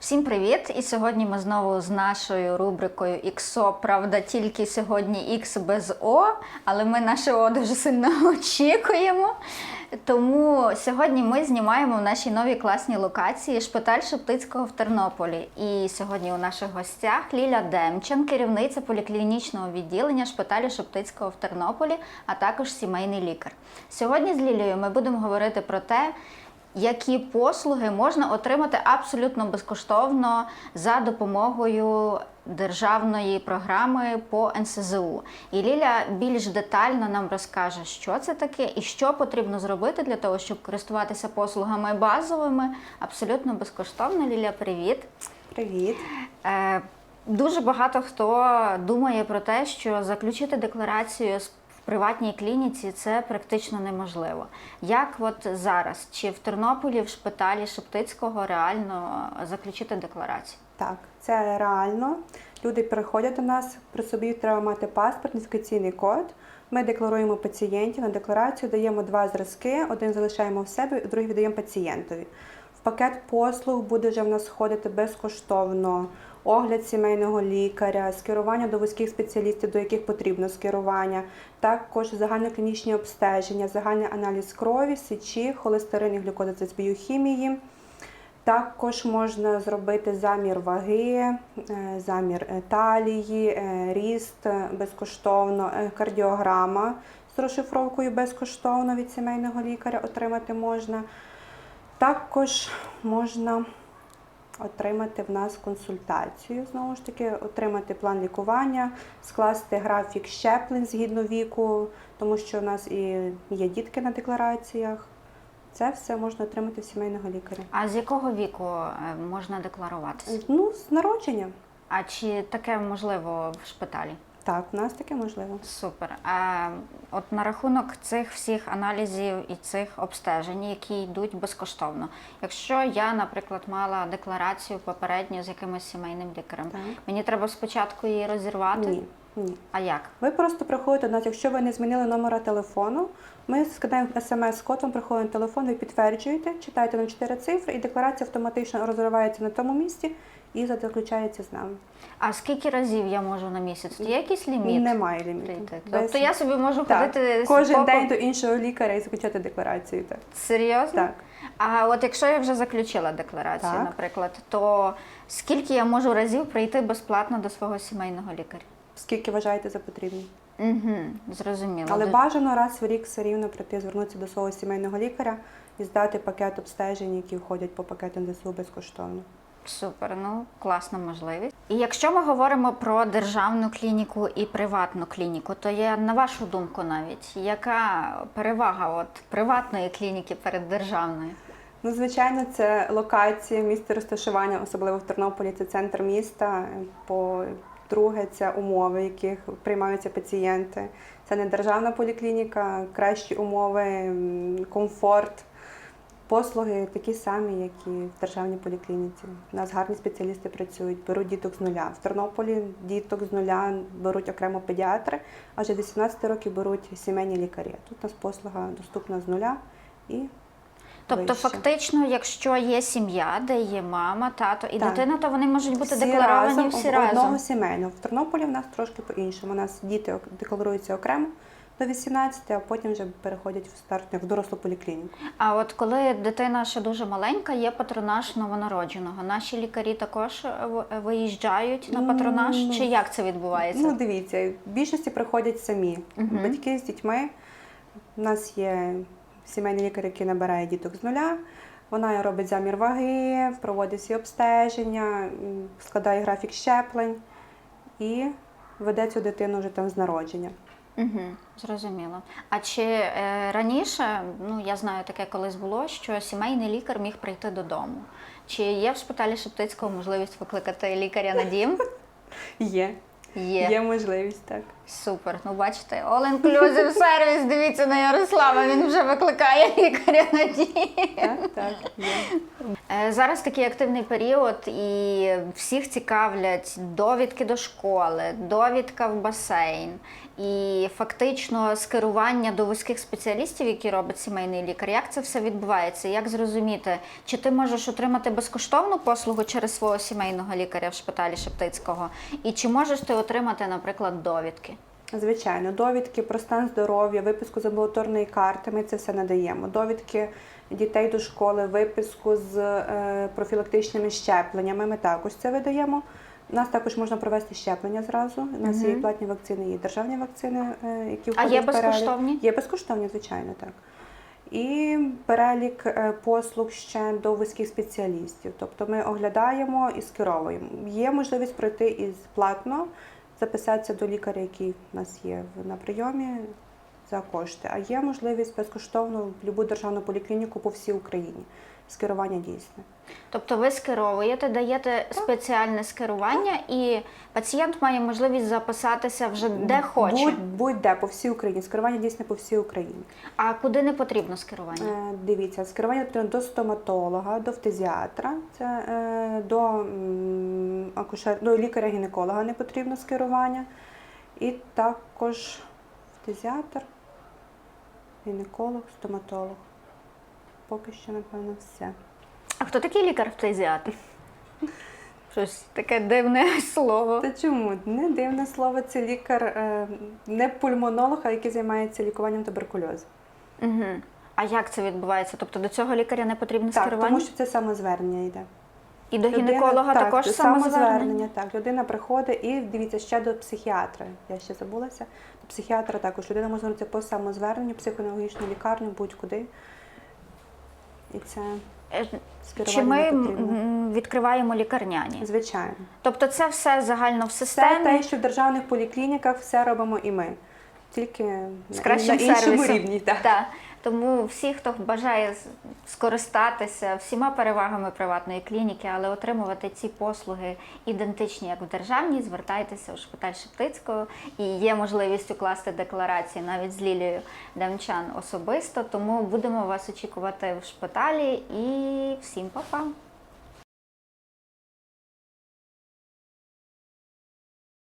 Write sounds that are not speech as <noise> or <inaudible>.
Всім привіт! І сьогодні ми знову з нашою рубрикою XO. Правда, тільки сьогодні X без О, але ми наше О дуже сильно <laughs> очікуємо. Тому сьогодні ми знімаємо в нашій новій класній локації шпиталь Шептицького в Тернополі. І сьогодні у наших гостях Ліля Демчен, керівниця поліклінічного відділення шпиталю Шептицького в Тернополі, а також сімейний лікар. Сьогодні з Лілією ми будемо говорити про те, які послуги можна отримати абсолютно безкоштовно за допомогою державної програми по НСЗУ. І Ліля більш детально нам розкаже, що це таке і що потрібно зробити для того, щоб користуватися послугами базовими абсолютно безкоштовно. Ліля, привіт! Привіт. Е, Дуже багато хто думає про те, що заключити декларацію з- приватній клініці це практично неможливо. Як от зараз, чи в Тернополі, в шпиталі Шептицького реально заключити декларацію? Так, це реально. Люди приходять до нас, при собі треба мати паспорт, ідентифікаційний код. Ми декларуємо пацієнтів на декларацію, даємо два зразки, один залишаємо в себе, другий віддаємо пацієнтові. В пакет послуг буде вже в нас входити безкоштовно огляд сімейного лікаря, скерування до вузьких спеціалістів, до яких потрібно скерування, також загальноклінічні обстеження, загальний аналіз крові, сечі, холестерин і глюкоза з біохімії. Також можна зробити замір ваги, е, замір е, талії, е, ріст безкоштовно, кардіограма з розшифровкою безкоштовно від сімейного лікаря отримати можна. Також можна отримати в нас консультацію, знову ж таки, отримати план лікування, скласти графік щеплень згідно віку, тому що у нас і є дітки на деклараціях. Це все можна отримати в сімейного лікаря. А з якого віку е, можна декларуватися? Ну, з народження. А чи таке можливо в шпиталі? Так, в нас таке можливо. Супер. А от на рахунок цих всіх аналізів і цих обстежень, які йдуть безкоштовно. Якщо я, наприклад, мала декларацію попередню з якимось сімейним лікарем, Так. мені треба спочатку її розірвати. Ні, ні. А як? Ви просто приходите до нас, якщо ви не змінили номера телефону, ми скидаємо смс-код, вам приходить на телефон, ви підтверджуєте, читаєте на 4 цифри, і декларація автоматично розривається на тому місці і заключається з нами. А скільки разів я можу на місяць? Є якийсь ліміт? Немає ліміту. Без- Тобто я собі можу так. ходити кожен день до іншого лікаря і заключати декларацію. Так. Серйозно? так. А от якщо я вже заключила декларацію, Так. наприклад, то скільки я можу разів прийти безплатно до свого сімейного лікаря? Скільки вважаєте за потрібне? Угу, зрозуміло. Але бажано раз в рік все рівно прийти, звернутися до свого сімейного лікаря і здати пакет обстежень, які входять по пакету НДСУ безкоштовно. Супер, ну класна можливість. І якщо ми говоримо про державну клініку і приватну клініку, то є на вашу думку навіть яка перевага от приватної клініки перед державною? Ну, звичайно, це локація, місце розташування, особливо в Тернополі, це центр міста. По-друге, це умови, в яких приймаються пацієнти. Це не державна поліклініка, кращі умови, комфорт. Послуги такі самі, як і в державній поліклініці. У нас гарні спеціалісти працюють, беруть діток з нуля. В Тернополі діток з нуля беруть окремо педіатри, а вже 18 років беруть сімейні лікарі. Тут у нас послуга доступна з нуля і Тобто, вище. фактично, якщо є сім'я, де є мама, тато і Так. дитина, то вони можуть бути всі декларовані разом, всі разом. одного сімейного. В Тернополі в нас трошки по-іншому. У нас діти декларуються окремо до 18, а потім вже переходять в стартну, в дорослу поліклініку. А от коли дитина ще дуже маленька, є патронаж новонародженого. Наші лікарі також е, е, виїжджають на патронаж. Ну, Чи як це відбувається? Ну, дивіться, в більшості приходять самі. Мгм. Батьки з дітьми. У нас є сімейний лікар, який набирає діток з нуля. Вона робить замір ваги, проводить всі обстеження, складає графік щеплень і веде цю дитину вже там з народження. Угу, зрозуміло. А чи е, раніше, ну я знаю, таке колись було, що сімейний лікар міг прийти додому? Чи є в шпиталі Шептицького можливість викликати лікаря на дім? <laughs> Є. Є. Є можливість, так. Супер. Ну бачите, all inclusive сервіс. Дивіться на Ярослава. Він вже викликає лікаря на. Так, так, є. Е, Зараз такий активний період, і всіх цікавлять довідки до школи, довідка в басейн. І фактично скерування до вузьких спеціалістів, які робить сімейний лікар, як це все відбувається? Як зрозуміти, чи ти можеш отримати безкоштовну послугу через свого сімейного лікаря в шпиталі Шептицького, і чи можеш ти отримати, наприклад, довідки? Звичайно, довідки про стан здоров'я, виписку з амбулаторної карти. Ми це все надаємо. Довідки дітей до школи, виписку з е, профілактичними щепленнями. Ми також це видаємо. У нас також можна провести щеплення зразу. У нас є і платні вакцини, і державні вакцини, е, які А є в перелік. безкоштовні? Є безкоштовні, звичайно, так. І перелік е, послуг ще до вузьких спеціалістів. Тобто ми оглядаємо і скеровуємо. Є можливість пройти із платно, записатися до лікаря, який в нас є на прийомі за кошти. А є можливість безкоштовно в будь-яку державну поліклініку по всій Україні. Скерування дійсне. Тобто ви скеровуєте, даєте спеціальне скерування, і пацієнт має можливість записатися вже де хоче. Будь, будь-де по всій Україні. Скерування дійсне по всій Україні. А куди не потрібно скерування? Е, Дивіться, скерування потрібно до стоматолога, до фтизіатра, це е, до, м, акушер, до лікаря-гінеколога не потрібно скерування. І також фтизіатр, гінеколог, стоматолог. Поки що, напевно, все. А хто такий лікар-фтезіатр? <laughs> Щось таке дивне <laughs> слово. Та чому? Не дивне слово, це лікар, е, не пульмонолог, а який займається лікуванням туберкульозу. Угу. А як це відбувається? Тобто до цього лікаря не потрібно Так, скерування? тому що це самозвернення йде. І до Людина- гінеколога так, також це самозвернення? Так, людина приходить і дивіться ще до психіатра. Я ще забулася. До психіатра також людина може звернутися по самозверненню, психоневрологічну лікарню, будь-куди. І це Е, Чи ми потрібно. відкриваємо лікарняні? Звичайно. Тобто це все загально в системі? системі? те, що в державних поліклініках, все робимо і ми. Тільки з на- на іншому сервісом. рівні. Так. Так. Тому всі, хто бажає скористатися всіма перевагами приватної клініки, але отримувати ці послуги ідентичні, як в державній, звертайтеся у шпиталь Шептицького. І є можливість укласти декларації навіть з Лілією Демчан особисто. Тому будемо вас очікувати в шпиталі і всім па-па!